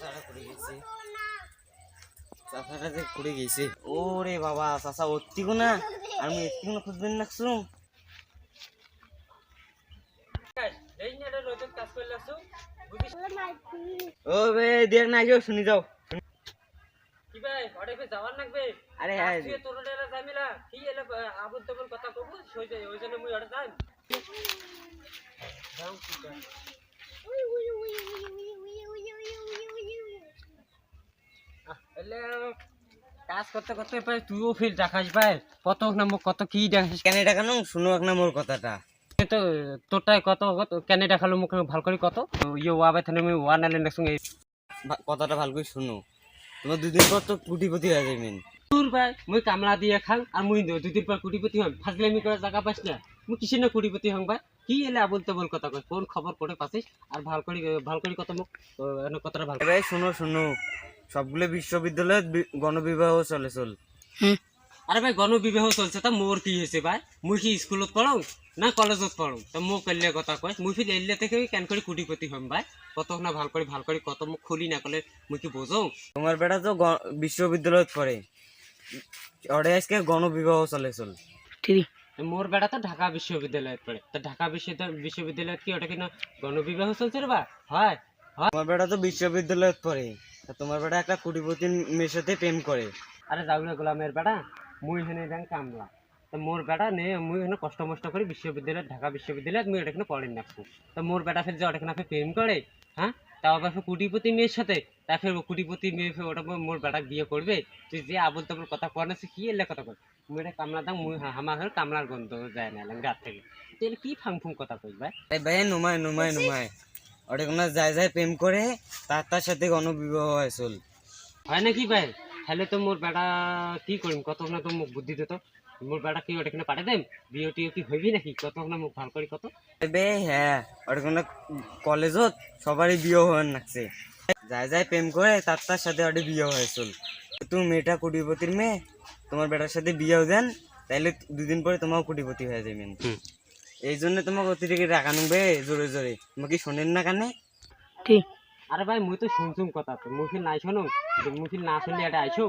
চাচাটা পড়ে গেছে। চাচাটা যে পড়ে গেছে। ওরে বাবা চাচা অত্তিগো না আমি এত্তিগো না খুঁজবেন না শুনুন ও বে দেখ না যাও শুনি যাও। আরে হ্যাঁ কাজ করতে করতে পাই তুইও দেখাস ভাই। কত না কত কি দেখাস? কেন কেন শুনো এক না কথাটা। তো তোরটাই কত? কত কেন দেখাল মুখ ভালো করে কত? তো ইয়ে ওয়াবে থানে আমি ওয়ান সঙ্গে কথাটা ভালো করে শুনো। তোমার দুদিন পর তো কুটিপতি হয়ে যাবেন তোর ভাই মুই কামলা দিয়ে খাং আর মুই দুদিন পর কুটিপতি হম। ফাজলামি করে জায়গা পাস না। মুই কিসে না কুটিপতি হং ভাই? কি এলে আবল তেবল কথা কয়? কোন খবর করে পাছিস আর ভালো করে ভালো করে কত মুখ কথাটা ভালো ভাই শুনো শুনো। সবগুলো বিশ্ববিদ্যালয়ে গণবিবাহ চলে চল আরে ভাই গণবিবাহ চলছে তা মোর কি হয়েছে ভাই? মুই কি স্কুলত পড়াও না কলেজত পড়াও তা মোক কল্লে কথা কয় মুই ফির এলিয়া থেকে কেন করে কুটিপতি হম ভাই। কত না ভালো করে ভালো করে কত মুখ খুলি না কলে মুই কি বোঝো তোমার বেটা তো গ- বিশ্ববিদ্যালয়ত পড়ে। ওরে আজকে গণবিবাহ চলে চল মোর বেড়া তো ঢাকা বিশ্ববিদ্যালয়ত পড়ে। তা ঢাকা বিশ্ববিদ্যালয় বিশ্ববিদ্যালয়ত কি ওটা কিনা গণবিবাহ চলছে রে বা হয়। তোমার বেটা তো বিশ্ববিদ্যালয়ত পড়ে। তা তোমার বেটা একটা কুটিপতি মেয়ের সাথে প্রেম করে। আরে যাওলে গোলামের বেড়া মুই হেনে যাং কামলা। তা মোর বেটা নে মুই হেনে কষ্ট মষ্ট করে বিশ্ববিদ্যালয় ঢাকা বিশ্ববিদ্যালয়ত মুই এটা পড়েন রাখছি তা মোর বেটা ফের যে ওটা ফের প্রেম করে হ্যাঁ? তাও আবার কুটিপতি মেয়ের সাথে তা ফের কুটিপতি মেয়ে ফের ওটা মোর বেটা বিয়ে করবে। তুই যে আবল তাবল কথা কর না সে কি এলে কথা কর মুই এটা কামলা দাং মুই আমার কামলার গন্ধ যায় না রাত থেকে। তুই কি ফাং ফুং কথা কইস ভাই? ভাই নুমায় নুমায় নুমায়। ওটা কোনো যায় যায় প্রেম করে তার তার সাথে গণবিবাহ হয় চল। হয় নাকি ভাই? তাহলে তো মোর বেটা কি করিম? কত না তো মুখ বুদ্ধি দিত। মোর বেটা কি ওটা কিনা পাঠে দেম? বিয়ে টিও কি হইবি নাকি? কত না মুখ ভালো করি কত? বে হ্যাঁ ওটা কোনো কলেজত সবারই বিয়ে হওয়ার নাকছে। যায় যায় প্রেম করে তার তার সাথে ওটা বিয়ে হয় চল। তুমি মেয়েটা কুটিপতির মেয়ে তোমার বেটার সাথে বিয়েও দেন তাইলে দুদিন পরে তোমাও কুটিপতি হয়ে যাবেন হুম। এই জন্য তোমাকে অতিরিক্ত রাখানো নেবে জোরে জোরে। তোমাকে শোনেন না কানে? ঠিক আরে ভাই মুই তো শুনছুম কথা তো। মুই নাই শোনো মুই না শুনলে এটা আইছো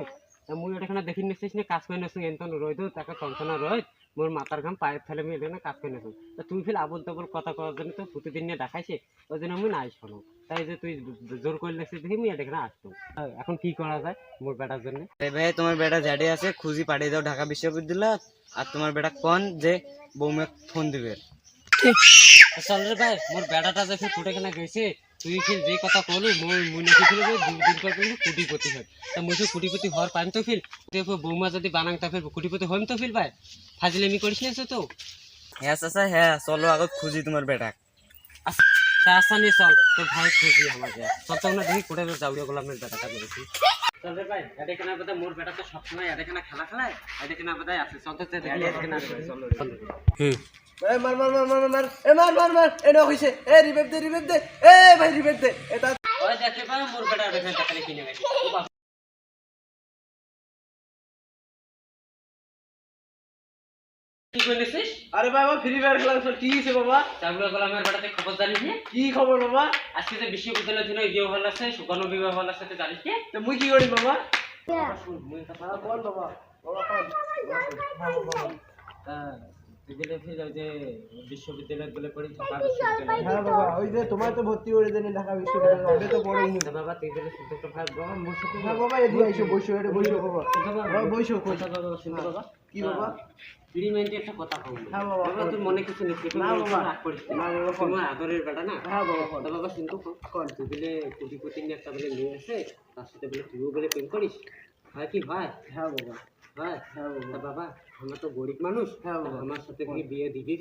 তা মুই ওটা খানা দেখি নিছিস না কাজ করে নিছিস এনতন রই তো তাকে কনসনা রই মোর মাথার ঘাম পায়ের ফেলে আমি এটা কাজ করে তা তুই ফির আবল তাবল কথা করার জন্য তো প্রতিদিন নিয়ে দেখাইছে ওই জন্য মুই নাই শোনো তাই যে তুই জোর করে লেগছিস দেখি মুই এটা খানা আসতো। এখন কি করা যায় মোর বেটার জন্য? ভাই তোমার বেটা ঝাড়ে আছে খুঁজি পাঠিয়ে দাও ঢাকা বিশ্ববিদ্যালয়। আর তোমার বেটা কন যে বৌমে ফোন দিবে। চল রে ভাই মোর বেটাটা যে ফুটে কেনা গেছে তুই ফির যে কথা কলু মনে কি ফির দুই দিন পর কিন্তু কুটিপতি হয়। তা মুই কুটিপতি হওয়ার পাইম তো তুই বৌমা যদি বানাং তা ফির কুটিপতি হইম তো ফির ভাই। ফাজিলেমি করিস না তো। হ্যাঁ চাচা হ্যাঁ চলো আগত খুঁজি তোমার বেটা আচ্ছা, তা আসা নিয়ে চল। তোর ভাই খুঁজি আমাকে। চল তো না দেখি কোটে যাউড়ে গোলামের বেটাটা করেছি। চল রে ভাই এটা কেনা বোধহয় মোর বেটা তো সবসময় এটা কেনা খেলা খেলায় এটা কেনা বোধহয় আছে। চল তো দেখি এটা কেনা চল হুম। এ মার মার মার মার মার। এ মার মার মার। এ না হইছে এ রিবেট দে রিবেট দে। এ ভাই রিবেট দে। এটা ওই দেখে ভাই মোর বেটা দেখে টাকা কিনে গেছে কি কইলেছিস আরে বাবা ফ্রি ফায়ার খেলা চল কি হইছে বাবা? চাগুলো গোলামের বেটাতে খবর জানিস নি? কি খবর বাবা? আজকে যে বিশ্ববিদ্যালয় দিনে ইয়ে হল আছে সুগণ বিবাহ হল আছে জানিস নি? তো মুই কি করি বাবা? শুন, মুই কথা হ্যাঁ বল বাবা। তা যে বিশ্ববিদ্যালয় গেলে পড়ি হ্যাঁ বাবা ওই যে তোমার তো ভর্তি করে দেন ঢাকা বিশ্ববিদ্যালয়ে। আমি তো পড়িনি। তা বাবা তুই গেলে শুনতে তো ভাই বাবা মোর সাথে হ্যাঁ বাবা বইসো এটা বইসো বাবা। বাবা বইসো কথা বাবা শুনতে বাবা। কি বাবা? প্রিমেন্টে একটা কথা কম হ্যাঁ বাবা, বাবা তোর মনে কিছু নেই না বাবা। রাগ করিস না। বাবা, তোমার আদরের বেটা না? হ্যাঁ বাবা তা বাবা শুনতো কন তুই বলে কোটি কোটি নিয়ে একটা বলে মেয়ে আছে তার সাথে বলে তুইও বলে প্রেম করিস? হয় কি ভাই হ্যাঁ বাবা। হয় হ্যাঁ বাবা আমরা তো গরিব মানুষ হ্যাঁ আমার সাথে কি বিয়ে দিবি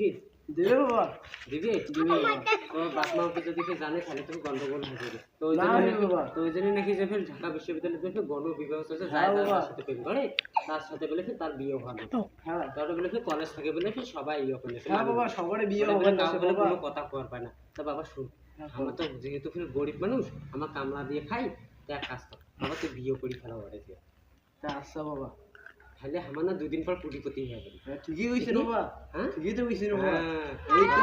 দেবে বাবা। দিবি দিবি তো বাপ মাকে যদি জানে তাহলে তো গন্ডগোল হয়ে যাবে তো ওই না জন্য রে নাকি- বাবা। তো ওই জন্য নাকি যে ফের ঢাকা বিশ্ববিদ্যালয়ে যে ফের চলছে হ্যাঁ যায় তার সাথে প্রেম করে তার সাথে বলে ফের তার বিয়ে হবে। হ্যাঁ। তাহলে বলে ফের কলেজ থেকে বলে ফের সবাই ইয়ে করে হ্যাঁ বাবা সবারে বিয়ে হবে না বলে কোনো কথা কর পায় না। তা বাবা শুন হ্যাঁ, আমরা তো যেহেতু ফের গরিব মানুষ আমার কামলা দিয়ে খাই তা এক কাজ কর বাবা তুই বিয়ে করি ফেলা ওরে আচ্ছা বাবা। তাহলে আমার না দুদিন পর কোটিপতি হয়ে যাবে ঠিকই হইছে বাবা হ্যাঁ ঠিকই তো হইছে বাবা এই তো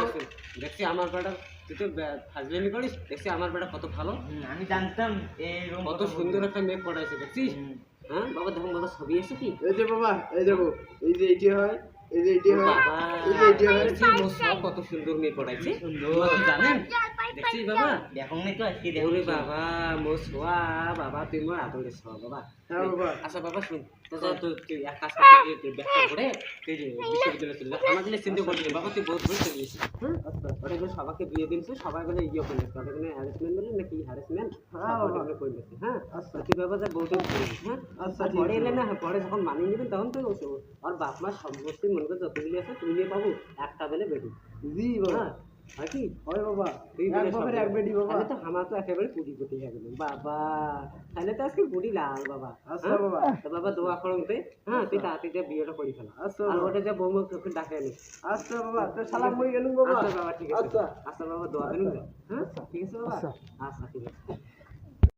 দেখছি আমার বেটার তুই তো ফাজলামি করিস দেখছি আমার বেটা কত ভালো। আমি জানতাম এইরকম কত সুন্দর একটা মেয়ে পড়াইছে দেখছিস? হ্যাঁ বাবা দেখুন বাবা ছবি এসে কি? এই যে বাবা এই দেখো এই যে এটি হয় এই যে এটি হয় বাবা এই যে এটি হয়। কত সুন্দর মেয়ে পড়াইছে তুই জানেন? দেখছিস বাবা? দেখো নি তো আজকে বাবা ছোয়া বাবা তুই মোর বাবা। হ্যাঁ বাবা। আচ্ছা বাবা শুন তো যা তুই তুই এক কাজ করতে তুই ব্যাখ্যা করে তুই যে বিশ্ববিদ্যালয়ে চলে যা। আমার দিলে চিন্তা করলি বাবা তুই বহুত ভুল চলে গেছিস হ্যাঁ ওটা গেলে সবাইকে বিয়ে দিনছে সবাই গেলে ইয়ে করে নিচ্ছে ওটা গেলে হ্যারাসমেন্ট বলে নাকি হ্যারাসমেন্ট হ্যাঁ, ওটা করে নিচ্ছে হ্যাঁ? আচ্ছা। তুই বাবা যা বহুত ভুল হ্যাঁ? আচ্ছা, পরে এলে না পরে যখন মানিয়ে নেবেন তখন তো ও- আর বাপ মা সম্পত্তি মনে করে যতগুলি আছে তুই নিয়ে পাবো একটা বেলে বেটি। জি বাবা। হ্যাঁ হয় বাবা এক বলে এক বেডি বাবা। তাহলে তো আমার তো একেবারে কুড়ি কোটি একদম বাবা তাহলে তো আজকে বুড়ি লাল বাবা আচ্ছা হ্যাঁ? বাবা। তো বাবা দোয়া করতে হ্যাঁ তুই তাড়াতাড়ি যা বিয়েটা করে ফেলা। আচ্ছা আর। ওটা যা বৌমা তোকে ডাকে আনিস আচ্ছা বাবা তো সালাম করে গেলুম বাবা। আচ্ছা বাবা ঠিক আছে। আচ্ছা। আচ্ছা বাবা দোয়া করুন হ্যাঁ? ঠিক আছে বাবা? আচ্ছা ঠিক আছে।